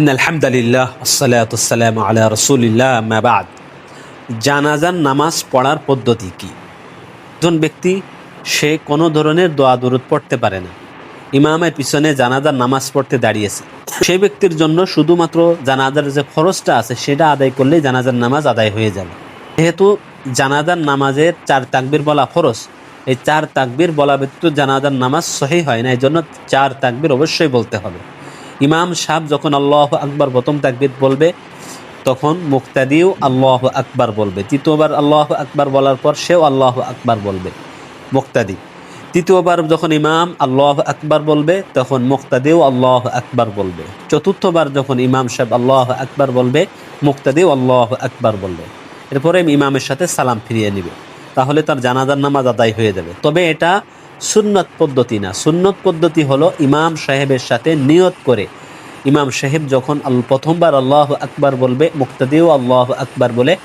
In আলহামদুলিল্লাহ আসসালাতাম আলা রসুলিল্লাহ মাবাদ জানাজার নামাজ পড়ার পদ্ধতি কি? একজন ব্যক্তি, সে কোনো ধরনের দোয়া দরুদ পড়তে পারে না। ইমামের পিছনে জানাজার নামাজ পড়তে দাঁড়িয়েছে। সেই ব্যক্তির জন্য শুধুমাত্র জানাজার যে খরচটা আছে, সেটা আদায় করলেই জানাজার নামাজ আদায় হয়ে যাবে। যেহেতু জানাজার নামাজের চার তাকবির বলা খরচ এই চার তাকবির বলা ব্যতীত জানাজার নামাজ সহি হয় না এই জন্য চার তাকবির অবশ্যই বলতে হবে। ইমাম সাহেব যখন আল্লাহ আকবর প্রথম তাকবির বলবে, তখন মুক্তাদিও আল্লাহ আকবার বলবে। তৃতীয়বার আল্লাহ আকবার বলার পর সেও আল্লাহ আকবার বলবে, মুক্তাদি। তৃতীয়বার যখন ইমাম আল্লাহ আকবার বলবে, তখন মুক্তাদিও আল্লাহ আকবার বলবে। চতুর্থবার যখন ইমাম সাহেব আল্লাহ আকবার বলবে, মুক্তাদিও আল্লাহ আকবার বলবে। এরপরে ইমামের সাথে সালাম ফিরিয়ে নেবে। তাহলে তার জানাজার নামাজ আদায় হয়ে যাবে। তবে এটা সুন্নত পদ্ধতি না। সুন্নত পদ্ধতি হলো ইমাম সাহেবের সাথে নিয়ত করে। ইমাম সাহেব যখন প্রথমবার আল্লাহ আকবার বলবে, মুক্তাদিও আল্লাহ আকবার বলে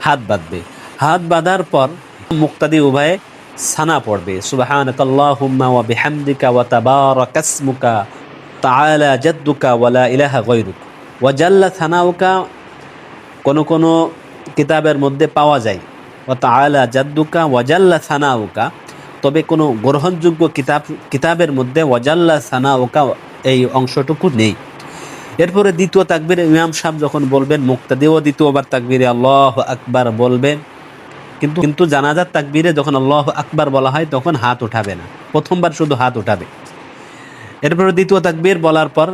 হাত বাঁধবে। হাত বাঁধার পর মুক্তাদি উভয়ে সানা পড়বে। আল্লাহুম্মা ওয়া জাদ্দুকা ওয়ালা ইলাহা থানাউকা কোন কোন কিতাবের মধ্যে পাওয়া যায়। ওয়া তাআলা জাদ্দুকা ওয়া জাল্লা থানাউকা তবে কোনো গ্রহণযোগ্য কিতাব, কিতাবের মধ্যে ওয়াজাল্লা সানা ওকা এই অংশটুকু নেই। এরপরে দ্বিতীয় তাকবির ইমাম সাহেব যখন বলবেন, মুক্তাদিও দ্বিতীয়বার তাকবিরে আল্লাহ আকবার বলবেন, কিন্তু কিন্তু জানাজার তাকবিরে যখন আল্লাহ আকবার বলা হয়, তখন হাত উঠাবে না। প্রথমবার শুধু হাত উঠাবে। এরপরে দ্বিতীয় তাকবির বলার পর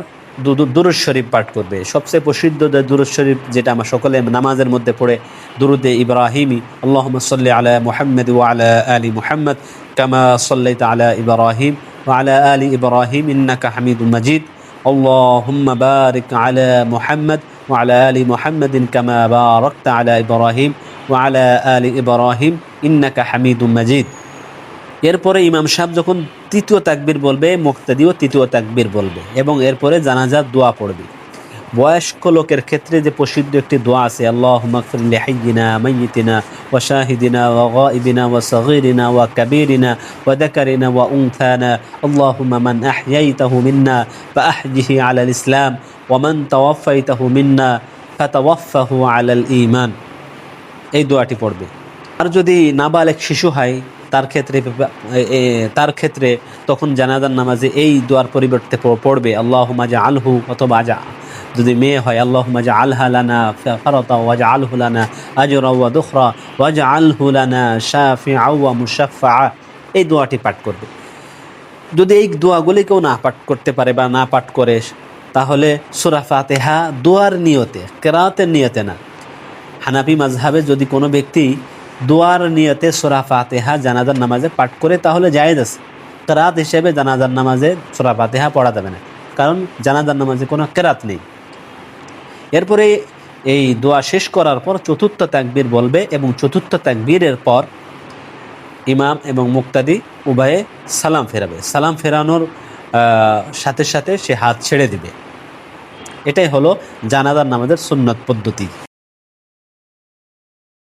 দুরুদ শরীফ পাঠ করবে। সবচেয়ে প্রসিদ্ধ দুরুদ শরীফ যেটা আমরা সকলে নামাজের মধ্যে পড়ে, দুরুদে ইব্রাহিমি আল্লাহ সাল্লি আলা মোহাম্মদ ও আলা আলী মুহাম্মদ কামা সাল্লাইত আলা ইব্রাহিম وعلى آل إبراهيم إنك حميد مجيد اللهم بارك على محمد وعلى آل محمد كما باركت على إبراهيم وعلى آل إبراهيم إنك حميد مجيد এরপরে ইমাম সাহেব যখন তৃতীয় তাকবির বলবে মুক্তাদিও তৃতীয় তাকবির বলবে এবং এরপরে জানাজার দোয়া পড়বে বয়স্ক লোকের ক্ষেত্রে যে প্রসিদ্ধ একটি দোয়া আছে আল্লাহ মকফিল্লি হাইয়িনা মাইয়িতিনা ওয়া শাহিদিনা ওয়া গাইবিনা ওয়া সগীরিনা ওয়া কাবীরিনা ওয়া দাকারিনা ওয়া উনথানা আল্লাহুম্মা মান আহইয়াইতাহু মিন্না ফাআহজিহি আলাল ইসলাম ওয়া মান তাওয়াফাইতাহু মিন্না ফাতাওয়াফাহু আলাল ঈমান। এই দোয়াটি পড়বে। আর যদি নাবালেক শিশু হয়, তার ক্ষেত্রে তার ক্ষেত্রে তখন জানাজার নামাজে এই দোয়ার পরিবর্তে পড়বে আল্লাহ মাজা আলহু অথবা আজা যদি মেয়ে হয় আল্লাহ মাজা আলহা লানা ফরতা ওয়াজা আলহু লানা আজরা ওয়া দুখরা ওয়াজা আলহু লানা শাফি আউয়া মুশাফা এই দোয়াটি পাঠ করবে। যদি এই দোয়াগুলি কেউ না পাঠ করতে পারে বা না পাঠ করে, তাহলে সুরা ফাতেহা দোয়ার নিয়তে, কেরাতের নিয়তে না। হানাফি মাঝহাবে যদি কোনো ব্যক্তি দোয়ার নিয়তে সোরা ফাতেহা জানাজার নামাজে পাঠ করে, তাহলে জায়েজ আছে। কেরাত হিসেবে জানাজার নামাজে সোরা ফাতেহা পড়া যাবে না। কারণ জানাজার নামাজে কোনো কেরাত নেই। এরপরে এই দোয়া শেষ করার পর চতুর্থ তাকবীর বলবে এবং চতুর্থ তাকবীরের পর ইমাম এবং মুক্তাদি উভয়ে সালাম ফেরাবে। সালাম ফেরানোর সাথে সাথে সে হাত ছেড়ে দিবে। এটাই হলো জানাদার নামাজের সুন্নত পদ্ধতি।